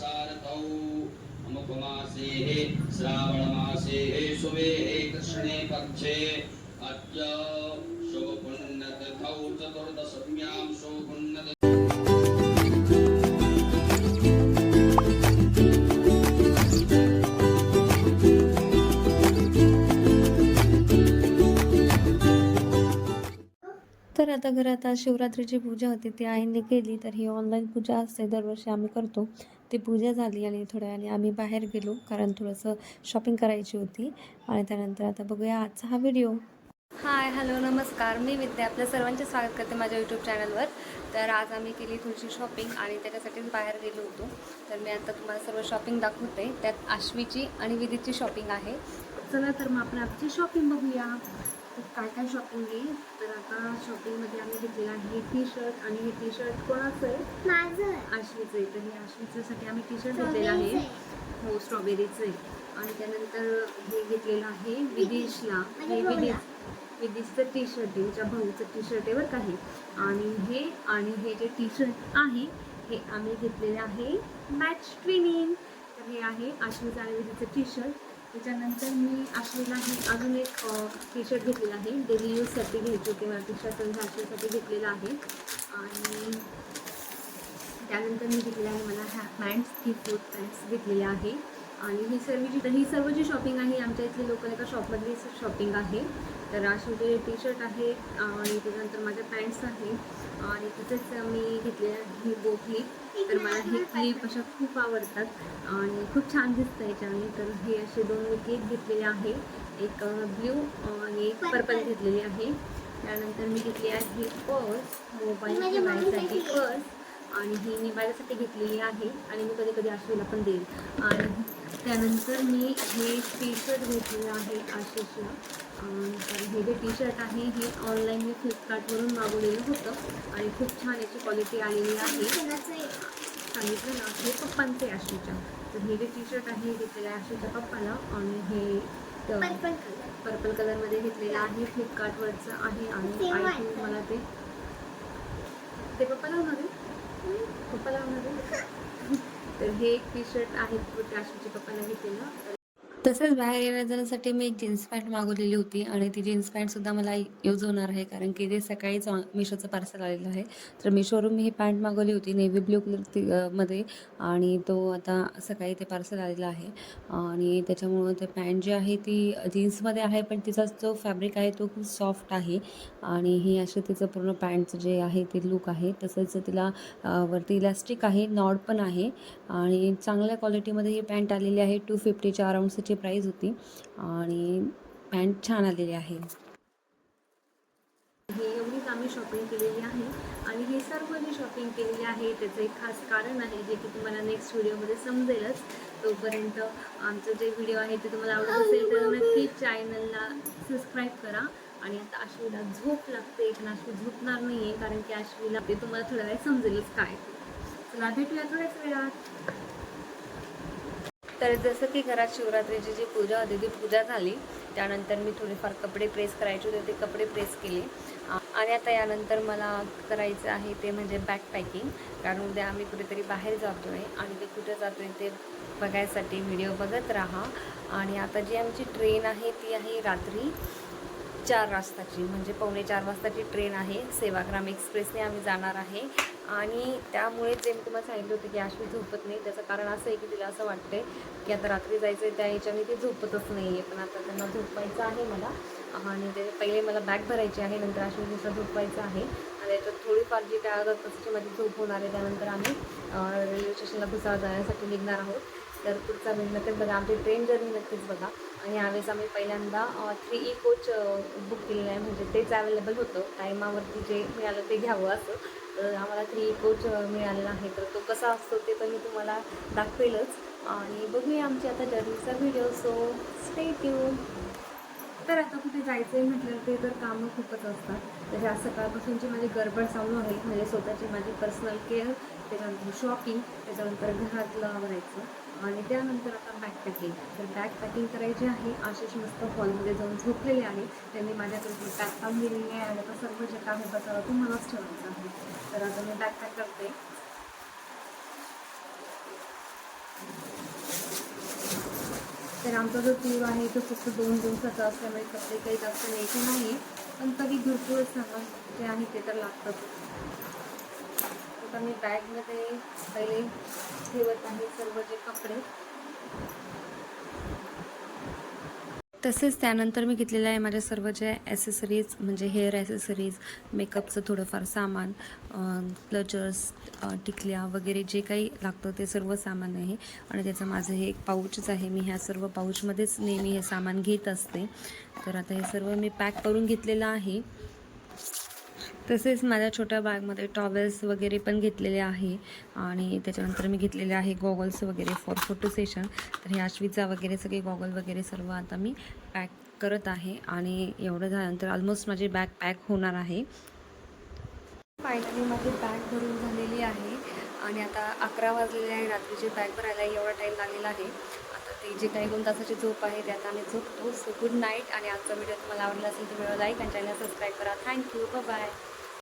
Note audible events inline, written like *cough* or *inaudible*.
सारथौ अमुकमासे, श्रावणमासे कृष्णे पक्षे। अद्य तर आता घरात शिवरात्रीची पूजा होती, ती आईने केली, तर ही ऑनलाईन पूजा असते, दरवर्षी आम्ही करतो. ती पूजा झाली आणि थोड्या वेळाने आम्ही बाहेर गेलो कारण थोडंसं शॉपिंग करायची होती. आणि त्यानंतर आता बघूया आजचा हा व्हिडिओ हाय हॅलो नमस्कार. मी विद्या. आपल्या सर्वांचे स्वागत करते माझ्या यूट्यूब चॅनलवर तर आज आम्ही केली थोडीशी शॉपिंग आणि त्याच्यासाठीच बाहेर गेलो होतो. तर मी आता तुम्हाला सर्व शॉपिंग दाखवते. त्यात आश्वीची आणि विधीची शॉपिंग आहे. चला तर मग आपण आपली शॉपिंग बघूया. तर काय काय शॉपिंग आहे? आता शॉपिंगमध्ये आम्ही घेतलेलं आहे टी शर्ट आणि हे टी शर्ट कोणाचं आहे? माझं आश्वीचं आहे. तर हे आश्वीच्यासाठी आम्ही टी शर्ट घेतलेलं आहे. हो स्ट्रॉबेरीचं आहे. आणि त्यानंतर हे घेतलेलं आहे विदेशला. हे विदेश विदेशचं टी शर्ट आहे. त्याच्या भाऊचं टी शर्ट आहे बरं का हे. आणि हे आणि हे जे टी शर्ट आहे हे आम्ही घेतलेले आहे मॅच ट्विनिंग तर हे आहे आश्वीचं आणि विधीचं टी शर्ट त्याच्यानंतर मी आश्वीला हे अजून एक टी शर्ट घेतलेला आहे. डेली यूजसाठी घ्यायची होती. मला टी शर्ट आश्वीसाठी घेतलेलं आहे. आणि त्यानंतर मी घेतलेला आहे मला ह्या पॅन्ट्स ही फोर्थ पॅन्ट्स घेतलेल्या आहे. आणि ही सर्व जी ही सर्व जी शॉपिंग आहे आमच्या इथली लोकल एका शॉपमधली शॉपिंग आहे. तर असे टी शर्ट आहे आणि त्याच्यानंतर माझ्या पॅन्ट्स आहे आणि तिथेच मी घेतलेले आहे ही बोटली तर मला हे क्लिप अशा खूप आवडतात आणि खूप छान दिसतं याच्याने. तर हे असे दोन मी क्लिप घेतलेले आहे. एक ब्ल्यू आणि एक पर्पल घेतलेली आहे. त्यानंतर मी घेतली आहे पर्स मोबाईल ठेवायसाठी. पर्स आणि ही मी माझ्यासाठी घेतलेली आहे आणि मी कधी कधी आशिषला पण देईल. आणि त्यानंतर मी हे टी शर्ट घेतलेलं आहे आशिषला. तर हे जे टी शर्ट आहे हे ऑनलाईन मी फ्लिपकार्टवरून मागवलेलं होतं आणि खूप छान याची क्वालिटी आलेली आहे? सांगितलं ना हे पप्पांचे आहे आशिषच्या. तर हे जे टी शर्ट आहे हे घेतलेलं आहे आशिषच्या पप्पाला आणि हे पर्पल कलर पर्पल कलरमध्ये घेतलेलं आहे फ्लिपकार्टवरचं आहे आणि मला ते ते पप्पाला होणार आहे. पप्पाला होणार आहे. *laughs* हे एक टी शर्ट आहे ते आशिषच्या पप्पाला घेतलेलं. तसंच बाहेर येण्या जाण्यासाठी मी एक जीन्स पॅन्ट मागवलेली होती आणि ती जीन्स पॅन्टसुद्धा मला यूज होणार आहे कारण की ते सकाळीच मिशोचं पार्सल आलेलं आहे. तर मिशोवरून मी ही पॅन्ट मागवली होती नेव्ही ब्ल्यू कलर ती मध्ये आणि तो आता सकाळी ते पार्सल आलेलं आहे. आणि त्याच्यामुळं ते पॅन्ट जी आहे ती जीन्समध्ये आहे पण तिचा जो फॅब्रिक आहे तो खूप सॉफ्ट आहे. आणि हे अशी तिचं पूर्ण पॅन्टचं जे आहे ते लुक आहे. तसंच तिला वरती इलास्टिक आहे नॉड पण आहे. आणि चांगल्या क्वालिटीमध्ये ही पॅन्ट आलेली आहे टू फिफ्टीच्या अराउंडची प्राईज होती. आणि पॅन्ट छान आलेली आहे. हे एवढीच आम्ही शॉपिंग केलेली आहे. आणि हे सर्व जे शॉपिंग केलेली आहे त्याचं एक खास कारण आहे जे की तुम्हाला नेक्स्ट व्हिडिओमध्ये समजेलच. तोपर्यंत आमचं जे व्हिडिओ आहे ते तुम्हाला आवडत असेल तर नक्की चॅनलला सबस्क्राईब करा. आणि आता आश्वीला झोप लागते. पण अशी झोपणार नाही आहे कारण की अश्विला ते तुम्हाला थोड्या वेळ समजेलच काय. चला भेटूया थोड्याच वेळात. तर जसं की घरात शिवरात्रीची जी पूजा होती ती पूजा झाली. त्यानंतर मी थोडेफार कपडे प्रेस करायचे होते ते कपडे प्रेस केले. आणि आता यानंतर मला करायचं आहे ते म्हणजे बॅग पॅकिंग कारण उद्या आम्ही कुठेतरी बाहेर जातो आहे आणि ते कुठे जातो आहे ते बघायसाठी व्हिडिओ बघत राहा. आणि आता जी आमची ट्रेन आहे ती आहे रात्री चार वाजताची. म्हणजे पावणे चार वाजताची ट्रेन आहे. सेवाग्राम एक्सप्रेसने आम्ही जाणार आहे. आणि त्यामुळे जे मी तुम्हाला सांगितलं होतं की आश्वी झोपत नाही त्याचं कारण असं आहे की तिला असं वाटतंय की आता रात्री जायचं आहे त्या ह्याच्याने ती झोपतच नाही आहे पण आता त्यांना झोपवायचं आहे मला. आणि ते पहिले मला बॅग भरायची आहे नंतर आश्वीनुसार झोपवायचं आहे. आणि त्याच्यात थोडीफार जी काय तसंची माझी झोप होणार आहे त्यानंतर आम्ही रेल्वे स्टेशनला भुसावळ जाण्यासाठी निघणार आहोत. तर पुढचा वेळ नक्कीच म्हणजे बघा आमची ट्रेन जर्नी नक्कीच बघा. आणि यावेळेस आम्ही पहिल्यांदा थ्री ई कोच बुक केलेलं आहे. म्हणजे तेच अवेलेबल होतं. टायमावरती जे मिळालं ते घ्यावं असं. आम्हाला थ्री कोच मिळालेला आहे. तर तो कसा असतो ते पण मी तुम्हाला दाखवेलच. आणि बघूया आमची आता जर्नीचा व्हिडिओ सो स्टे ट्यून तर आता कुठे जायचं आहे म्हटलं ते तर कामं खूपच असतात. तर आज सकाळपासूनची माझी गडबड चालू आहे. म्हणजे स्वतःची माझी पर्सनल केअर त्याच्यानंतर शॉपिंग त्याच्यानंतर घरातलं आवरायचं. आणि त्यानंतर आता बॅकपॅकिंग तर बॅग पॅकिंग करायची आहे. आशिष मस्त हॉलमध्ये जाऊन झोपलेले आहे. त्यांनी माझ्याकडे पॅक काम दिलेली आहे आणि आता सर्व जे काम होतं सर्व तो मलाच ठेवायचं आहे. तर आता मी बॅग पॅक करते. तर आमचा जो टूर आहे तो फक्त दोन दिवसाचा असल्यामुळे कपडे काही जास्त न्यायचं नाही. पण तरी भरपूर सामान जे आहे ते तर लागतंच. आता मी बॅगमध्ये पहिले ठेवत आहे सर्व जे कपडे. तसेच त्यानंतर मी घेतलेलं आहे माझ्या सर्व ज्या ॲसेसरीज म्हणजे हेअर ॲसेसरीज मेकअपचं थोडंफार सामान क्लचर्स टिकल्या वगैरे जे काही लागतं ते सर्व सामान आहे. आणि त्याचं माझं हे एक पाऊचच आहे. मी ह्या सर्व पाऊचमध्येच नेहमी हे सामान घेत असते. तर आता हे सर्व मी पॅक करून घेतलेलं आहे. तसेच माझ्या छोट्या बॅगमध्ये टॉवेल्स वगैरे पण घेतलेले आहे. आणि त्याच्यानंतर मी घेतलेले आहे गॉगल्स वगैरे फॉर फोटो सेशन तर हे आश्विचा वगैरे सगळे गॉगल वगैरे सर्व आता मी पॅक करत आहे. आणि एवढं झाल्यानंतर ऑलमोस्ट माझी बॅग पॅक होणार आहे. फायनली माझी बॅग भरून झालेली आहे. आणि आता अकरा वाजलेले आहे. रात्रीची बॅग भरायला एवढा टाईम लागलेला आहे. आता ते जे काही दोन तासाची झोप आहे त्यात आम्ही झोपतो. सो गुड नाईट आणि आजचा व्हिडिओ तुम्हाला आवडला असेल तर व्हिडिओ लाईक आणि चॅनल सबस्क्राईब करा. Thank you bye